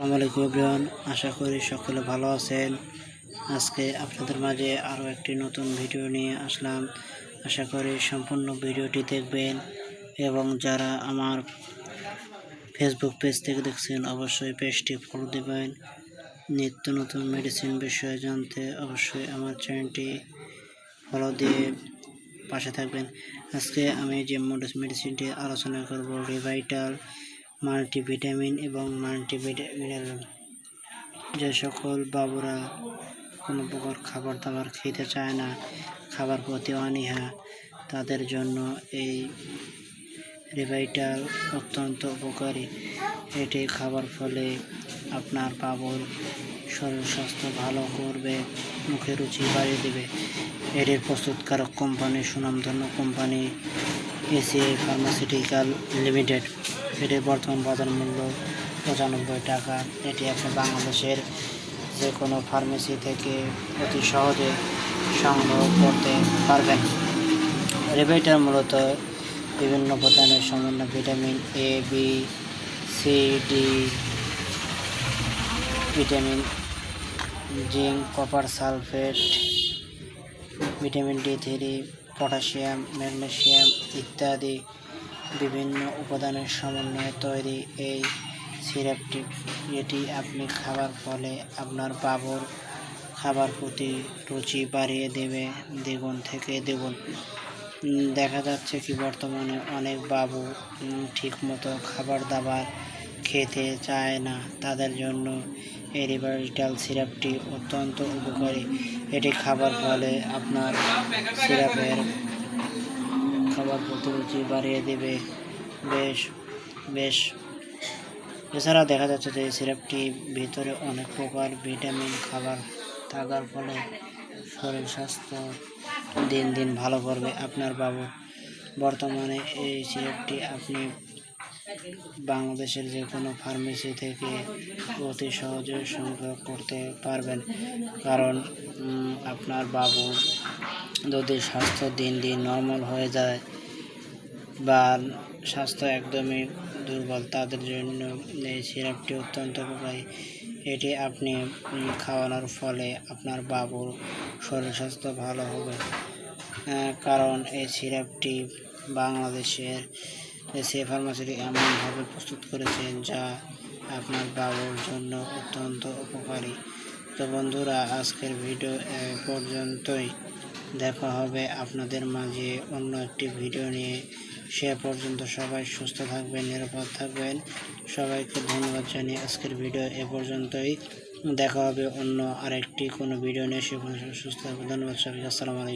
আসসালামু আলাইকুম আশা করি সকলে ভালো আছেন। আজকে আপনাদের মাঝে আরও একটি নতুন ভিডিও নিয়ে আসলাম। আশা করি সম্পূর্ণ ভিডিওটি দেখবেন এবং যারা আমার ফেসবুক পেজ থেকে দেখছেন, অবশ্যই পেজটি ফলো দেবেন। নিত্য নতুন মেডিসিন বিষয়ে জানতে অবশ্যই আমার চ্যানেলটি ফলো দিয়ে পাশে থাকবেন। আজকে আমি যে মেডিসিনটি আলোচনা করব রিভাইটাল মাল্টিভিটামিন এবং মাল্টিমিনারেল যে সকল বাবুরা কোনো প্রকার খাবার দাবার খেতে চায় না, খাবার প্রতি অনীহা, তাদের জন্য এই রিভাইটাল অত্যন্ত উপকারী। এটি খাবার ফলে আপনার বাবুর শরীর স্বাস্থ্য ভালো করবে, মুখে রুচি বাড়িয়ে দেবে। এটির প্রস্তুতকারক কোম্পানি সুনামধন্য কোম্পানি এসিআই ফার্মাসিউটিক্যাল লিমিটেড। এটির বর্তমান বাজার মূল্য পঁচানব্বই টাকা। এটি আপনি বাংলাদেশের যে কোনো ফার্মেসি থেকে অতি সহজে সংগ্রহ করতে পারবেন। রেবেটার মূলত বিভিন্ন উপাদানের সমন্বয় vitamin A, B, C, D vitamin, zinc, copper sulphate, vitamin D three, potassium, magnesium ইত্যাদি বিভিন্ন উপাদানের সমন্বয়ে তৈরি এই সিরাপটি এটি আপনি খাবার ফলে আপনার বাবুর খাবার প্রতি রুচি বাড়িয়ে দেবে দ্বিগুণ থেকে দ্বিগুণ। দেখা যাচ্ছে কি বর্তমানে অনেক বাবু ঠিকমতো খাবার দাবার খেতে চায় না। তাদের জন্য এই সিরাপটি অত্যন্ত উপকারী। এটি খাবার ফলে আপনার সিরাপের খাবার প্রতি রুচি বাড়িয়ে দেবে। বেশ বেশ। এছাড়া দেখা যাচ্ছে যে সিরাপটি ভিতরে অনেক প্রকার ভিটামিন, খাবার থাকার ফলে শরীর স্বাস্থ্য দিন দিন ভালো করবে। আপনার বাবু, বর্তমানে এই সিরাপটি আপনি বাংলাদেশের যে কোনো ফার্মেসি থেকে অতি সহজে সংগ্রহ করতে পারবেন। কারণ আপনার বাবু যদি স্বাস্থ্য দিন দিন নর্মাল হয়ে যায় বা স্বাস্থ্য একদমই দুর্বল, তাদের জন্য এই সিরাপটি অত্যন্ত উপকারী। এটি আপনি খাওয়ানোর ফলে আপনার বাবুর শরীর স্বাস্থ্য ভালো হবে। কারণ এই সিরাপটি বাংলাদেশের সে ফার্মাসিটি এমনভাবে প্রস্তুত করেছেন যা আপনার বাবুর জন্য অত্যন্ত উপকারী। তো বন্ধুরা, আজকের ভিডিও এ পর্যন্তই। দেখা হবে আপনাদের মাঝে অন্য একটি ভিডিও নিয়ে। সে পর্যন্ত সবাই সুস্থ থাকবেন, নিরাপদ থাকবেন। সবাইকে ধন্যবাদ জানিয়ে আজকের ভিডিও এ পর্যন্তই। দেখা হবে অন্য আরেকটি কোনো ভিডিও নিয়ে। সে সুস্থ থাকবেন। ধন্যবাদ সবাইকে। আসসালামু আলাইকুম।